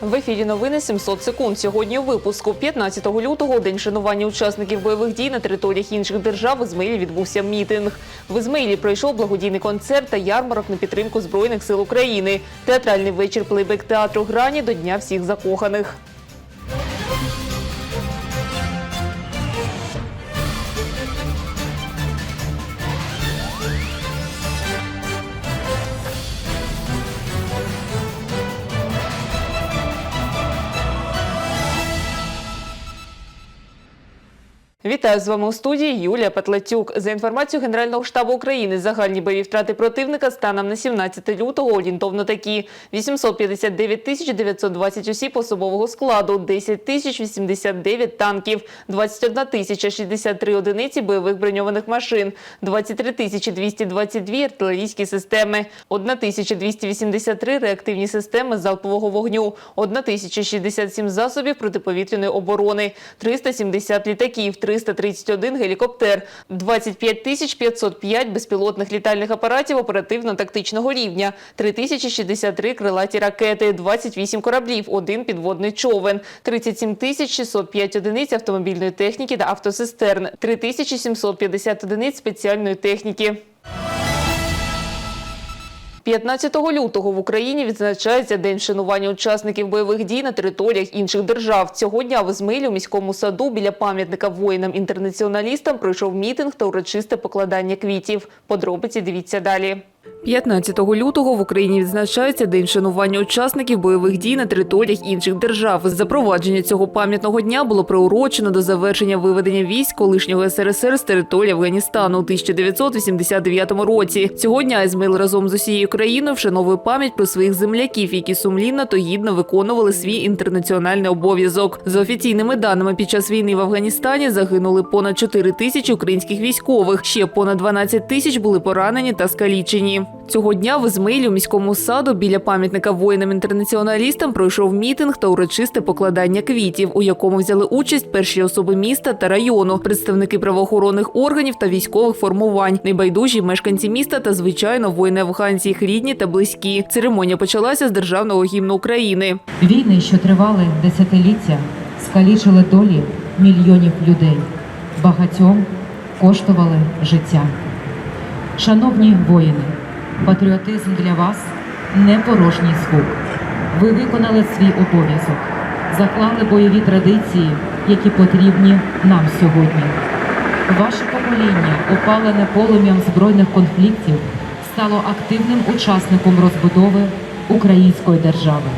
В ефірі новини 700 секунд. Сьогодні у випуску 15 лютого, день шанування учасників бойових дій на територіях інших держав. В Ізмаїлі відбувся мітинг. В Ізмаїлі пройшов благодійний концерт та ярмарок на підтримку збройних сил України. Театральний вечір плейбек театру грані до Дня всіх закоханих. Вітаю з вами у студії Юлія Петлетюк. За інформацією Генерального штабу України, загальні бойові втрати противника станом на 17 лютого орієнтовно такі: 859 тисяч 920 осіб особового складу, 10 тисяч 89 танків, 21 тисяча 63 одиниці бойових броньованих машин, 23 тисячі 222 артилерійські системи, 1 тисяча 283 реактивні системи залпового вогню, 1 тисяча 67 засобів протиповітряної оборони, 370 літаків, 331 гелікоптер, 25 тисяч 505 безпілотних літальних апаратів оперативно-тактичного рівня, 3063 крилаті ракети, 28 кораблів, один підводний човен, 37 тисяч 605 одиниць автомобільної техніки та автосистерн, 3750 одиниць спеціальної техніки. 15 лютого в Україні відзначається День вшанування учасників бойових дій на територіях інших держав. Цього дня в Ізмаїлі у міському саду біля пам'ятника воїнам-інтернаціоналістам пройшов мітинг та урочисте покладання квітів. Подробиці дивіться далі. 15 лютого в Україні відзначається День вшанування учасників бойових дій на територіях інших держав. Запровадження цього пам'ятного дня було приурочено до завершення виведення військ колишнього СРСР з території Афганістану у 1989 році. Цього дня Ізмаїл разом з усією країною вшановує пам'ять про своїх земляків, які сумлінно та гідно виконували свій інтернаціональний обов'язок. За офіційними даними, під час війни в Афганістані загинули понад 4 тисячі українських військових. Ще понад 12 тисяч були поранені та скалічені. Цього дня в Ізмаїлі у міському саду біля пам'ятника воїнам-інтернаціоналістам пройшов мітинг та урочисте покладання квітів, у якому взяли участь перші особи міста та району, представники правоохоронних органів та військових формувань, небайдужі мешканці міста та звичайно воїни афганці, їх рідні та близькі. Церемонія почалася з державного гімну України. Війни, що тривали десятиліття, скалічили долі мільйонів людей. Багатьом коштували життя. Шановні воїни, патріотизм для вас не порожній звук. Ви виконали свій обов'язок, заклали бойові традиції, які потрібні нам сьогодні. Ваше покоління, опалене полум'ям збройних конфліктів, стало активним учасником розбудови української держави.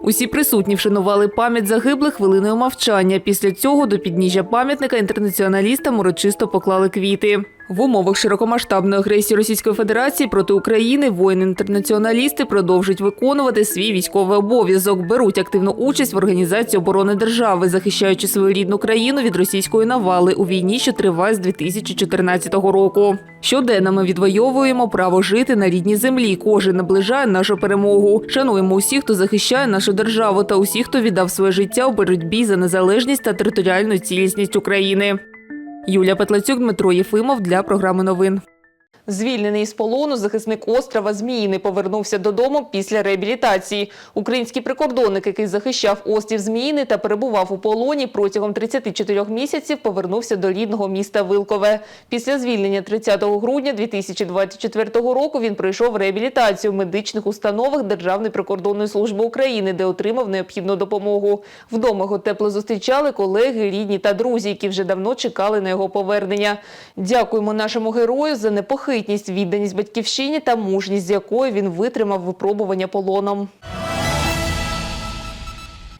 Усі присутні вшанували пам'ять загиблих хвилиною мовчання. Після цього до підніжжя пам'ятника інтернаціоналістам урочисто поклали квіти. В умовах широкомасштабної агресії Російської Федерації проти України воїни-інтернаціоналісти продовжують виконувати свій військовий обов'язок, беруть активну участь в організації оборони держави, захищаючи свою рідну країну від російської навали у війні, що триває з 2014 року. Щоденно ми відвоюємо право жити на рідній землі. Кожен наближає нашу перемогу. Шануємо усіх, хто захищає нашу державу, та усіх, хто віддав своє життя у боротьбі за незалежність та територіальну цілісність України. Юлія Петлацюк, Дмитро Єфимов для програми новин. Звільнений з полону захисник острова Зміїни повернувся додому після реабілітації. Український прикордонник, який захищав острів Зміїни та перебував у полоні протягом 34 місяців, повернувся до рідного міста Вилкове. Після звільнення 30 грудня 2024 року він пройшов реабілітацію в медичних установах Державної прикордонної служби України, де отримав необхідну допомогу. Вдома його тепло зустрічали колеги, рідні та друзі, які вже давно чекали на його повернення. Дякуємо нашому герою за непохитність, відданість батьківщині та мужність, з якою він витримав випробування полоном.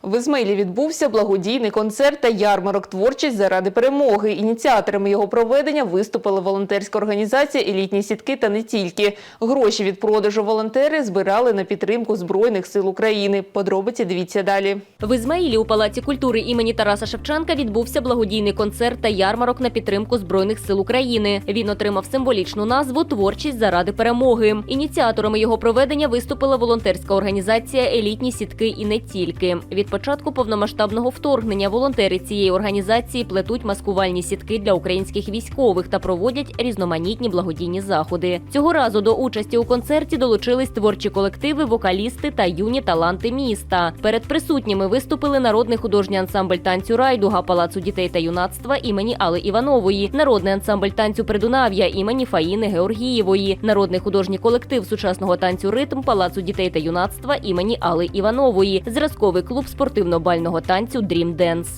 В Ізмаїлі відбувся благодійний концерт та ярмарок «Творчість заради перемоги». Ініціаторами його проведення виступила волонтерська організація «Елітні сітки» та не тільки. Гроші від продажу волонтери збирали на підтримку Збройних сил України. Подробиці дивіться далі. В Ізмаїлі у Палаці культури імені Тараса Шевченка відбувся благодійний концерт та ярмарок на підтримку Збройних сил України. Він отримав символічну назву Творчість заради перемоги. Ініціаторами його проведення виступила волонтерська організація Елітні сітки і не тільки. Від початку повномасштабного вторгнення волонтери цієї організації плетуть маскувальні сітки для українських військових та проводять різноманітні благодійні заходи. Цього разу до участі у концерті долучились творчі колективи, вокалісти та юні таланти міста. Перед присутніми виступили народний художній ансамбль танцю Райдуга Палацу дітей та юнацтва імені Алли Іванової, народний ансамбль танцю Придунав'я імені Фаїни Георгієвої, народний художній колектив сучасного танцю Ритм Палацу дітей та юнацтва імені Алли Іванової, зразковий клуб спортивно-бального танцю Дрім Денс.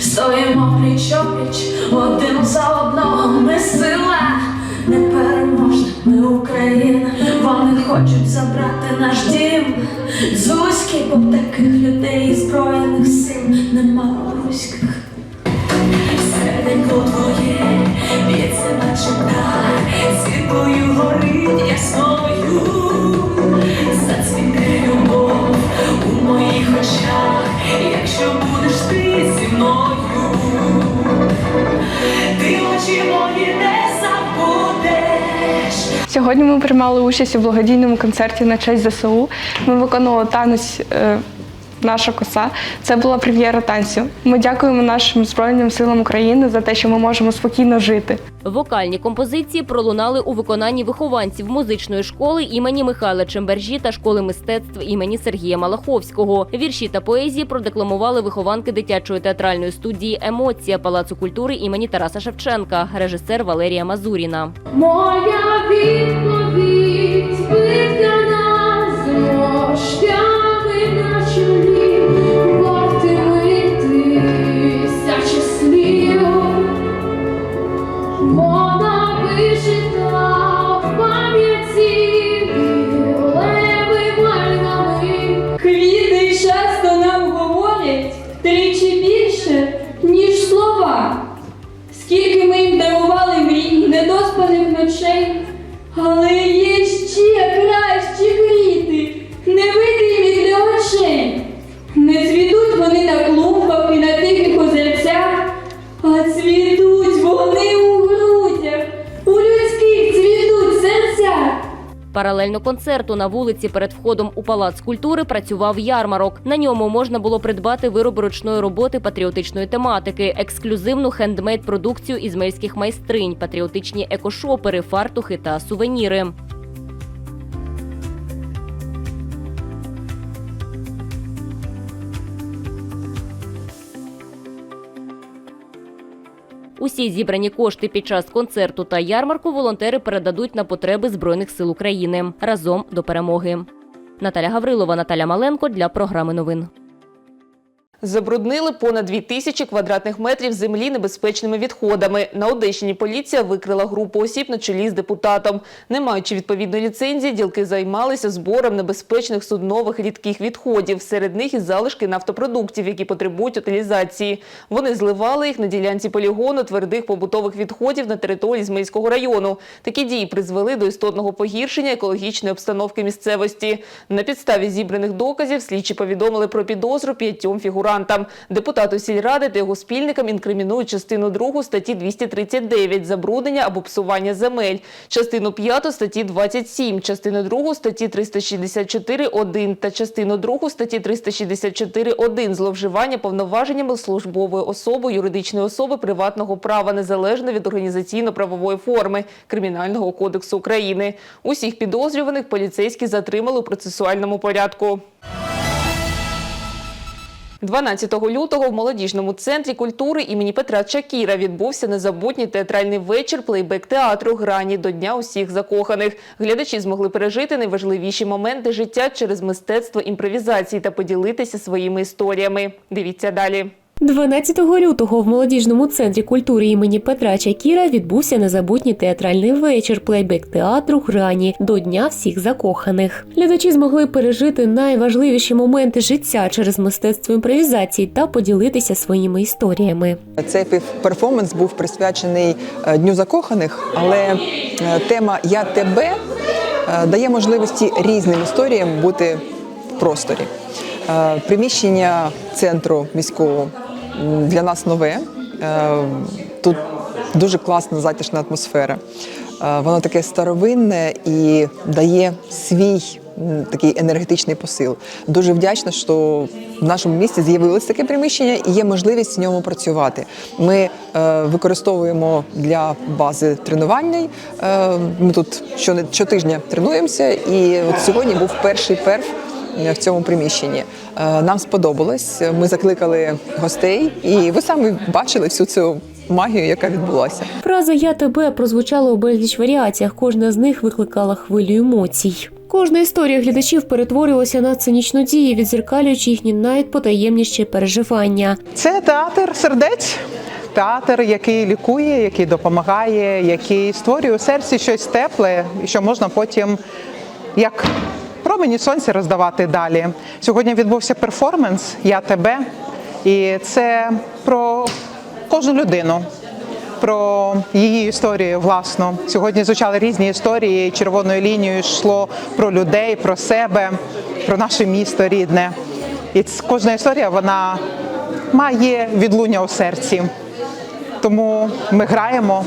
Стоїмо пліч опліч, один за одного ми сила непереможна, ми Україна, вони хочуть забрати наш дім. Зузьки, бо таких людей і збройних сил нема руських. Серденько твоє, б'ється наче птах, світлою горить ясною, зацвіти любов у моїх очах, якщо будеш ти зі мною, ти очі мої не забудеш. Сьогодні ми приймали участь у благодійному концерті на честь ЗСУ. Ми виконували танець е, Наша коса. Це була прем'єра танцю. Ми дякуємо нашим Збройним силам України за те, що ми можемо спокійно жити. Вокальні композиції пролунали у виконанні вихованців музичної школи імені Михайла Чембержі та школи мистецтв імені Сергія Малаховського. Вірші та поезії продекламували вихованки дитячої театральної студії Емоція Палацу культури імені Тараса Шевченка, режисер Валерія Мазуріна. Моя відповідь недоспаних ночей, Паралельно концерту на вулиці перед входом у палац культури працював ярмарок. На ньому можна було придбати вироби ручної роботи патріотичної тематики, ексклюзивну хендмейд продукцію ізмельських майстринь, патріотичні екошопери, фартухи та сувеніри. Усі зібрані кошти під час концерту та ярмарку волонтери передадуть на потреби Збройних сил України разом до перемоги. Наталя Гаврилова, Наталя Маленко для програми новин. Забруднили понад 2 тисячі квадратних метрів землі небезпечними відходами. На Одещині поліція викрила групу осіб на чолі з депутатом. Не маючи відповідної ліцензії, ділки займалися збором небезпечних суднових рідких відходів. Серед них і залишки нафтопродуктів, які потребують утилізації. Вони зливали їх на ділянці полігону твердих побутових відходів на території Змейського району. Такі дії призвели до істотного погіршення екологічної обстановки місцевості. На підставі зібраних доказів слідчі повідомили про підозру п'ятьом фігурантам. Депутату сільради та його спільникам інкримінують частину 2 статті 239 забруднення або псування земель, частину 5 статті 27, частину 2 статті 364.1 та частину 2 статті 364.1 зловживання повноваженнями службової особи юридичної особи приватного права незалежно від організаційно-правової форми Кримінального кодексу України. Усіх підозрюваних поліцейські затримали у процесуальному порядку. 12 лютого в молодіжному центрі культури імені Петра Чакіра відбувся незабутній театральний вечір плейбек театру Грані до Дня усіх закоханих. Глядачі змогли пережити найважливіші моменти життя через мистецтво імпровізації та поділитися своїми історіями. Дивіться далі. 12 лютого в молодіжному центрі культури імені Петра Чакіра відбувся незабутній театральний вечір плейбек театру Грані до Дня всіх закоханих. Глядачі змогли пережити найважливіші моменти життя через мистецтво імпровізації та поділитися своїми історіями. Цей перформанс був присвячений е, Дню закоханих, але е, тема Я тебе е, дає можливості різним історіям бути в просторі. Приміщення центру міського для нас нове. Е, Тут дуже класна затишна атмосфера. Е, Воно таке старовинне і дає свій такий енергетичний посил. Дуже вдячна, що в нашому місті з'явилось таке приміщення і є можливість в ньому працювати. Ми е, використовуємо для бази тренувальної. Е, ми тут щотижня тренуємося, і от сьогодні був перший перф в цьому приміщенні. Е, Нам сподобалось. Ми закликали гостей, і ви самі бачили всю цю магію, яка відбулася. Фраза Я тебе прозвучала у безліч варіаціях. Кожна з них викликала хвилю емоцій. Кожна історія глядачів перетворювалася на цинічну дію, відзеркалюючи їхні найпотаємніші переживання. Це театр сердець. Театр, який лікує, який допомагає, який створює у серці щось тепле, що можна потім як промені сонця роздавати далі. Сьогодні відбувся перформанс Я тебе, і це про кожну людину. Про її історію власну сьогодні звучали різні історії. Червоною лінією йшло про людей, про себе, про наше місто рідне. І кожна історія вона має відлуння у серці. Тому ми граємо,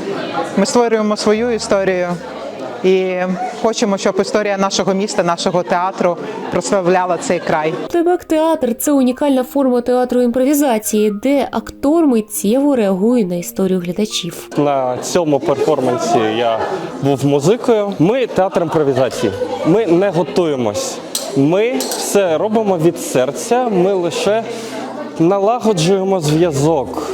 ми створюємо свою історію і хочемо, щоб історія нашого міста, нашого театру прославляла цей край. Плейбек театр це унікальна форма театру імпровізації, де актор миттєво реагує на історію глядачів. На цьому перформансі я був музикою. Ми театр імпровізації. Ми не готуємось. Ми все робимо від серця. Ми лише налагоджуємо зв'язок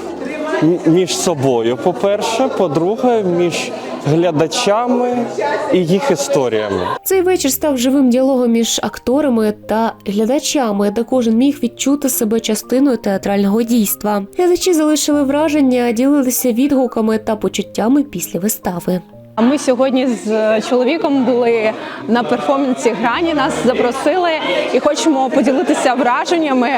між собою. По-перше, по-друге, між глядачами і їх історіями. Цей вечір став живим діалогом між акторами та глядачами, де кожен міг відчути себе частиною театрального дійства. Глядачі залишили враження, ділилися відгуками та почуттями після вистави. А Ми сьогодні з чоловіком були на перформансі грані. Нас запросили і хочемо поділитися враженнями,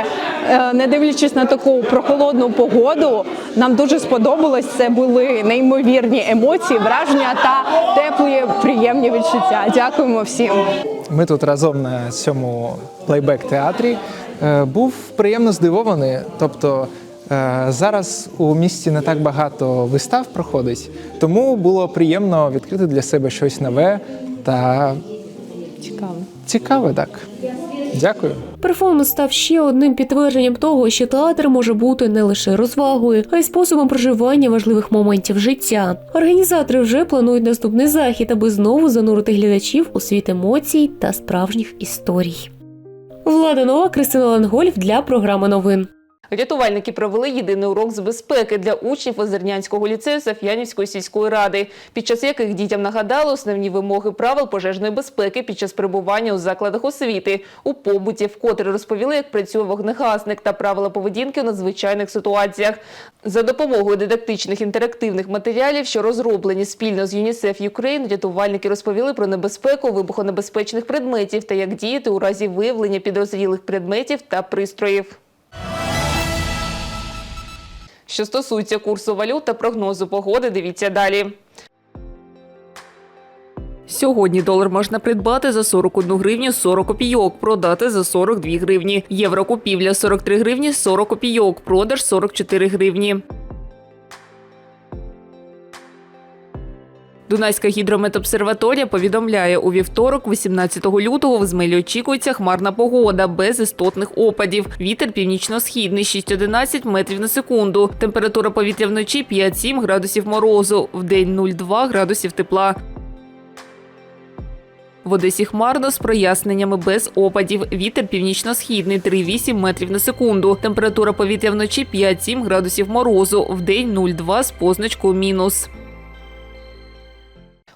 Е, не дивлячись на таку прохолодну погоду. Нам дуже сподобалось. Це були неймовірні емоції, враження та теплі, приємні відчуття. Дякуємо всім. Ми тут разом на цьому плейбек театрі. Е, Був приємно здивований. Тобто е, зараз у місті не так багато вистав проходить, тому було приємно відкрити для себе щось нове та Цікаво. цікаве, так. Дякую. Перформанс став ще одним підтвердженням того, що театр може бути не лише розвагою, а й способом проживання важливих моментів життя. Організатори вже планують наступний захід, аби знову занурити глядачів у світ емоцій та справжніх історій. Влада Нова, Кристина Лангольф для програми новин. Рятувальники провели єдиний урок з безпеки для учнів Озернянського ліцею Саф'янівської сільської ради, під час яких дітям нагадали основні вимоги правил пожежної безпеки під час перебування у закладах освіти, у побуті, вкотре розповіли, як працює вогнегасник та правила поведінки у надзвичайних ситуаціях. За допомогою дидактичних інтерактивних матеріалів, що розроблені спільно з ЮНІСЕФ Юкрейн, рятувальники розповіли про небезпеку вибухонебезпечних предметів та як діяти у разі виявлення підозрілих предметів та пристроїв. Що стосується курсу валют та прогнозу погоди, дивіться далі. Сьогодні долар можна придбати за 41 гривню 40 копійок, продати за 42 гривні. Євро купівля 43 гривні 40 копійок, продаж 44 гривні. Дунайська гідрометобсерваторія повідомляє, у вівторок, 18 лютого, в Змелі очікується хмарна погода без істотних опадів. Вітер північно-східний 6-11 метрів на секунду. Температура повітря вночі 5-7 градусів морозу, в день 0,2 градусів тепла. В Одесі хмарно з проясненнями без опадів. Вітер північно-східний 3,8 метрів на секунду. Температура повітря вночі 5-7 градусів морозу, в день 0,2 з позначкою мінус.